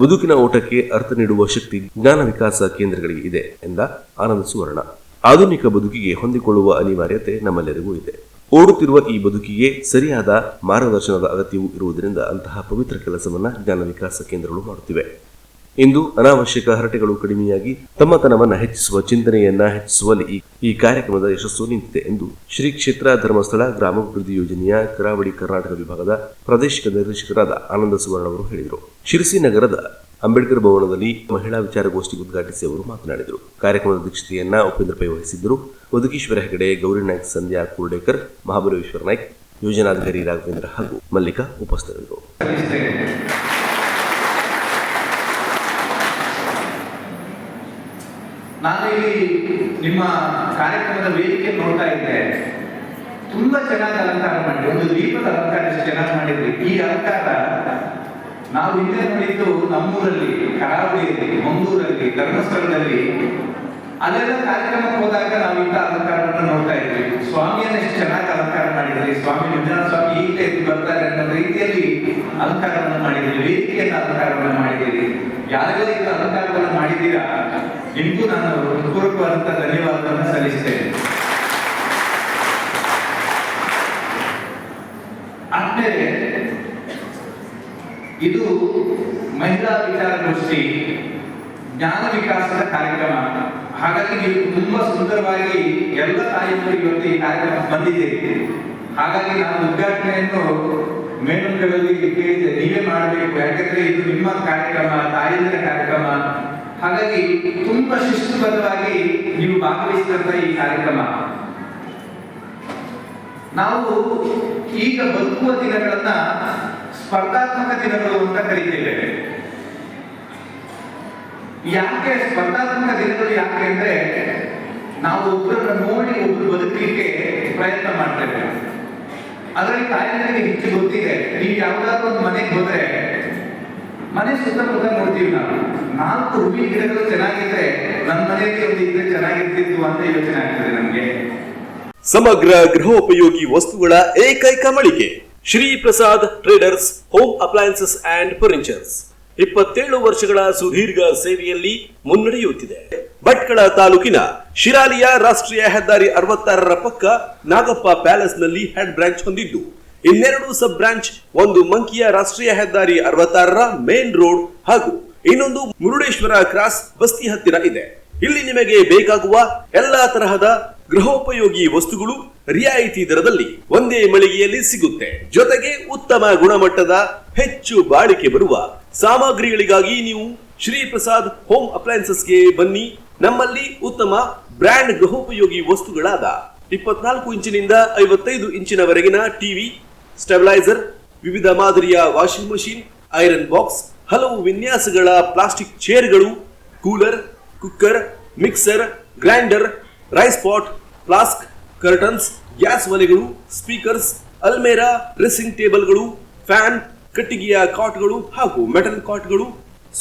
ಬದುಕಿನ ಓಟಕ್ಕೆ ಅರ್ಥ ನೀಡುವ ಶಕ್ತಿ ಜ್ಞಾನ ವಿಕಾಸ ಕೇಂದ್ರಗಳಿಗೆ ಇದೆ ಎಂದ ಆನಂದ ಸುವರ್ಣ. ಆಧುನಿಕ ಬದುಕಿಗೆ ಹೊಂದಿಕೊಳ್ಳುವ ಅನಿವಾರ್ಯತೆ ನಮ್ಮೆಲ್ಲರಿಗೂ ಇದೆ. ಓಡುತ್ತಿರುವ ಈ ಬದುಕಿಗೆ ಸರಿಯಾದ ಮಾರ್ಗದರ್ಶನದ ಅಗತ್ಯವೂ ಇರುವುದರಿಂದ ಅಂತಹ ಪವಿತ್ರ ಕೆಲಸವನ್ನ ಜ್ಞಾನ ವಿಕಾಸ ಕೇಂದ್ರಗಳು ಮಾಡುತ್ತಿವೆ. ಇಂದು ಅನಾವಶ್ಯಕ ಹರಟೆಗಳು ಕಡಿಮೆಯಾಗಿ ತಮ್ಮತನವನ್ನು ಹೆಚ್ಚಿಸುವ ಚಿಂತನೆಯನ್ನ ಹೆಚ್ಚಿಸುವಲ್ಲಿ ಈ- ಕಾರ್ಯಕ್ರಮದ ಯಶಸ್ಸು ನಿಂತಿದೆ ಎಂದು ಶ್ರೀ ಕ್ಷೇತ್ರ ಧರ್ಮಸ್ಥಳ ಗ್ರಾಮಾಭಿವೃದ್ಧಿ ಯೋಜನೆಯ ಕರಾವಳಿ ಕರ್ನಾಟಕ ವಿಭಾಗದ ಪ್ರಾದೇಶಿಕ ನಿರ್ದೇಶಕರಾದ ಆನಂದ ಸುವರ್ಣ ಅವರು ಹೇಳಿದರು. ಶಿರಸಿ ನಗರದ ಅಂಬೇಡ್ಕರ್ ಭವನದಲ್ಲಿ ಮಹಿಳಾ ವಿಚಾರಗೋಷ್ಠಿ ಉದ್ಘಾಟಿಸಿ ಅವರು ಮಾತನಾಡಿದರು. ಕಾರ್ಯಕ್ರಮದ ಅಧ್ಯಕ್ಷತೆಯನ್ನ ಉಪೇಂದ್ರ ಪೈ ವಹಿಸಿದ್ದರು. ಒದಗೀಶ್ವರ ಹೆಗಡೆ, ಗೌರಿ ನಾಯ್ಕ್, ಸಂಧ್ಯಾ ಕುರ್ಡೇಕರ್, ಮಹಾಬಲೇಶ್ವರ ನಾಯ್ಕ್, ಯೋಜನಾಧಿಕಾರಿ ರಾಘವೇಂದ್ರ ಹಾಗೂ ಮಲ್ಲಿಕಾ ಉಪಸ್ಥಿತರಿದ್ದರು. ನಾನು ನಿಮ್ಮ ಕಾರ್ಯಕ್ರಮದ ವೇದಿಕೆ ನೋಡ್ತಾ ಇದ್ದೆ. ತುಂಬಾ ಚೆನ್ನಾಗಿ ಅಲಂಕಾರ ಮಾಡಿದ್ರಿ. ಒಂದು ದೀಪದ ಅಲಂಕಾರ ಚೆನ್ನಾಗಿ ಮಾಡಿದ್ರಿ. ಈ ಅಲಂಕಾರ ನಾವು ಹಿಂದೆ ನೋಡಿದ್ದು ನಮ್ಮೂರಲ್ಲಿ, ಕರಾವಳಿಯಲ್ಲಿ, ಮಂಗಳೂರಲ್ಲಿ, ಧರ್ಮಸ್ಥಳದಲ್ಲಿ. ಅಲ್ಲೆಲ್ಲ ಕಾರ್ಯಕ್ರಮಕ್ಕೆ ಹೋದಾಗ ನಾವು ಇಂಥ ಅಲಂಕಾರವನ್ನು ನೋಡ್ತಾ ಇದ್ವಿ. ಸ್ವಾಮಿಯನ್ನ ಎಷ್ಟು ಚೆನ್ನಾಗಿ ಅಲಂಕಾರ ಮಾಡಿದ್ರಿ. ಸ್ವಾಮಿ ಮಂಜುನಾಥ ಸ್ವಾಮಿ ಈಗಲೇ ಬರ್ತಾರೆ ಅನ್ನೋ ರೀತಿಯಲ್ಲಿ ಅಲಂಕಾರವನ್ನು ಮಾಡಿದ್ರಿ ವೇದಿಕೆಯನ್ನು ಮಾಡಿದ್ದೀರಿ ಯಾರೆಲ್ಲ ಇದರ ಅಲಂಕಾರವನ್ನು ಮಾಡಿದ್ದೀರಾ? ನಿಮಗೂ ನಾನು ಹೃತ್ಪೂರ್ವಕವಾದಂತಹ ಧನ್ಯವಾದವನ್ನು ಸಲ್ಲಿಸ್ತೇನೆ. ಆದ್ಮೇಲೆ, ಇದು ಮಹಿಳಾ ವಿಚಾರಗೋಷ್ಠಿ, ಜ್ಞಾನ ವಿಕಾಸದ ಕಾರ್ಯಕ್ರಮ. ಹಾಗಾಗಿ ನೀವು ತುಂಬಾ ಸುಂದರವಾಗಿ ಎಲ್ಲ ತಾಯಿಯರು ಇವತ್ತು ಈ ಕಾರ್ಯಕ್ರಮ ಬಂದಿದೆ ಹಾಗಾಗಿ ನಾನು ಉದ್ಘಾಟನೆಯನ್ನು ಮೇಲ್ಮಂಗಳಲ್ಲಿ ಕೇಳಿದೆ ನೀವೇ ಮಾಡಬೇಕು, ಯಾಕಂದ್ರೆ ಇದು ನಿಮ್ಮ ಕಾರ್ಯಕ್ರಮ ತಾಯಿಯರ ಕಾರ್ಯಕ್ರಮ. ಹಾಗಾಗಿ ತುಂಬಾ ಶಿಸ್ತುಬದ್ಧವಾಗಿ ನೀವು ಭಾಗವಹಿಸಿದಂತ ಈ ಕಾರ್ಯಕ್ರಮ. ನಾವು ಈಗ ಬದುಕುವ ದಿನಗಳನ್ನ ಸ್ಪರ್ಧಾತ್ಮಕ ದಿನಗಳು ಅಂತ ಕರಿತೇವೆ. ಯಾಕೆ ಸ್ಪರ್ಧಾತ್ಮಕ ದಿನಗಳು ಯಾಕೆ ಅಂದ್ರೆ ನಾವು ಒಬ್ಬರನ್ನ ನೋಡಿ ಒಬ್ರು ಬದುಕಲಿಕ್ಕೆ ಪ್ರಯತ್ನ ಮಾಡ್ತೇವೆ. ಅದರಲ್ಲಿ ತಾಯಿಗಳಿಗೆ ಹೆಚ್ಚು ಗೊತ್ತಿದೆ. ನೀವು ಯಾವ್ದಾದ್ರು ಒಂದು ಮನೆಗೆ ಹೋದ್ರೆ ಮನೆ ಸುತ್ತಮುತ್ತ ನೋಡ್ತೀವಿ ನಾವು. ನಾಲ್ಕು ಹೂವಿನ ಗಿಡಗಳು ಚೆನ್ನಾಗಿದ್ರೆ ನನ್ನ ಮನೆಯಲ್ಲಿ ಒಂದು ಇದ್ರೆ ಚೆನ್ನಾಗಿರ್ತಿತ್ತು ಅಂತ ಯೋಚನೆ ಆಗ್ತದೆ ನಮ್ಗೆ. ಸಮಗ್ರ ಗೃಹೋಪಯೋಗಿ ವಸ್ತುಗಳ ಏಕೈಕ ಮಳಿಗೆ. Shri Prasad traders home appliances and furnitures. ಇಪ್ಪತ್ತೇಳು ವರ್ಷಗಳ ಸುದೀರ್ಘ ಸೇವೆಯಲ್ಲಿ ಮುನ್ನಡೆಯುತ್ತಿದೆ. ಭಟ್ಕಳ ತಾಲೂಕಿನ ಶಿರಾಲಿಯ ರಾಷ್ಟ್ರೀಯ ಹೆದ್ದಾರಿ ಅರವತ್ತಾರರ ಪಕ್ಕ ನಾಗಪ್ಪ ಪ್ಯಾಲೇಸ್ನಲ್ಲಿ ಹೆಡ್ ಬ್ರಾಂಚ್ ಹೊಂದಿದ್ದು. ಇನ್ನೆರಡು ಸಬ್ ಬ್ರಾಂಚ್, ಒಂದು ಮಂಕಿಯ ರಾಷ್ಟ್ರೀಯ ಹೆದ್ದಾರಿ ಅರವತ್ತಾರರ ಮೇನ್ ರೋಡ್ ಹಾಗೂ ಇನ್ನೊಂದು ಮುರುಡೇಶ್ವರ ಕ್ರಾಸ್ ಬಸ್ತಿ ಹತ್ತಿರ ಇದೆ. ಇಲ್ಲಿ ನಿಮಗೆ ಬೇಕಾಗುವ ಎಲ್ಲಾ ತರಹದ ಗೃಹೋಪಯೋಗಿ ವಸ್ತುಗಳು ರಿಯಾಯಿತಿ ದರದಲ್ಲಿ ಒಂದೇ ಮಳಿಗೆಯಲ್ಲಿ ಸಿಗುತ್ತೆ. ಜೊತೆಗೆ ಉತ್ತಮ ಗುಣಮಟ್ಟದ ಹೆಚ್ಚು ಬಾಳಿಕೆ ಬರುವ ಸಾಮಗ್ರಿಗಳಿಗಾಗಿ ನೀವು ಶ್ರೀ ಪ್ರಸಾದ್ ಹೋಮ್ ಅಪ್ಲಯನ್ಸಸ್ಗೆ ಬನ್ನಿ. ನಮ್ಮಲ್ಲಿ ಉತ್ತಮ ಬ್ರ್ಯಾಂಡ್ ಗೃಹೋಪಯೋಗಿ ವಸ್ತುಗಳಾದ ಇಪ್ಪತ್ನಾಲ್ಕು ಇಂಚಿನಿಂದ ಐವತ್ತೈದು ಇಂಚಿನವರೆಗಿನ ಟಿವಿ, ಸ್ಟೆಬಿಲೈಸರ್, ವಿವಿಧ ಮಾದರಿಯ ವಾಷಿಂಗ್ ಮಷೀನ್, ಐರನ್ ಬಾಕ್ಸ್, ಹಲವು ವಿನ್ಯಾಸಗಳ plastic ಚೇರ್ಗಳು, cooler, cooker, mixer, grinder, rice pot, flask, curtains, gas ಒಲೆಗಳು, speakers, ಅಲ್ಮೇರಾ, ಡ್ರೆಸ್ಸಿಂಗ್ ಟೇಬಲ್ಗಳು, ಫ್ಯಾನ್, ಕಟ್ಟಿಗೆಯ ಕಾಟ್ಗಳು ಹಾಗೂ ಮೆಟಲ್ ಕಾಟ್ಗಳು,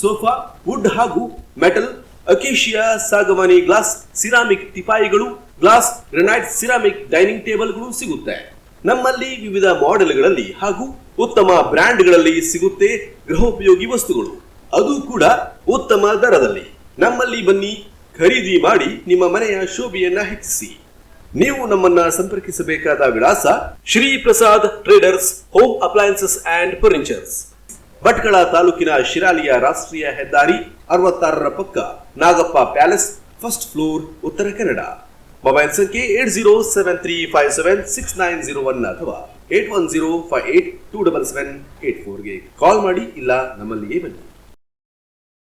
ಸೋಫಾ, ವುಡ್ ಹಾಗೂ ಮೆಟಲ್ ಅಕೇಶಿಯಾ, ಸಾಗವಾನಿ, ಗ್ಲಾಸ್ ಸಿರಾಮಿಕ್ ತಿಪಾಯಿಗಳು, ಗ್ಲಾಸ್ ಗ್ರೆನೈಟ್ ಸಿರಾಮಿಕ್ ಡೈನಿಂಗ್ ಟೇಬಲ್ಗಳು ಸಿಗುತ್ತೆ. ನಮ್ಮಲ್ಲಿ ವಿವಿಧ ಮಾಡೆಲ್ಗಳಲ್ಲಿ ಹಾಗೂ ಉತ್ತಮ ಬ್ರ್ಯಾಂಡ್ಗಳಲ್ಲಿ ಸಿಗುತ್ತೆ ಗೃಹೋಪಯೋಗಿ ವಸ್ತುಗಳು. ಅದು ಕೂಡ ಉತ್ತಮ ದರದಲ್ಲಿ. ನಮ್ಮಲ್ಲಿ ಬನ್ನಿ, ಖರೀದಿ ಮಾಡಿ ನಿಮ್ಮ ಮನೆಯ ಶೋಭೆಯನ್ನ ಹೆಚ್ಚಿಸಿ. ನೀವು ನಮ್ಮನ್ನ ಸಂಪರ್ಕಿಸಬೇಕಾದ ವಿಳಾಸ Shri Prasad traders, home appliances and furnitures. Bhatkal ತಾಲೂಕಿನ ಶಿರಾಲಿಯ ರಾಷ್ಟ್ರೀಯ ಹೆದ್ದಾರಿ ಅರವತ್ತಾರರ ಪಕ್ಕ Nagappa palace, first floor, Uttara Kannada. Mobile ಸಂಖ್ಯೆ eight zero seven three five seven six nine zero one ಅಥವಾ eight one zero five eight two double seven eight ಫೋರ್ಗೆ call ಮಾಡಿ ಇಲ್ಲ ನಮ್ಮಲ್ಲಿಗೆ ಬನ್ನಿ.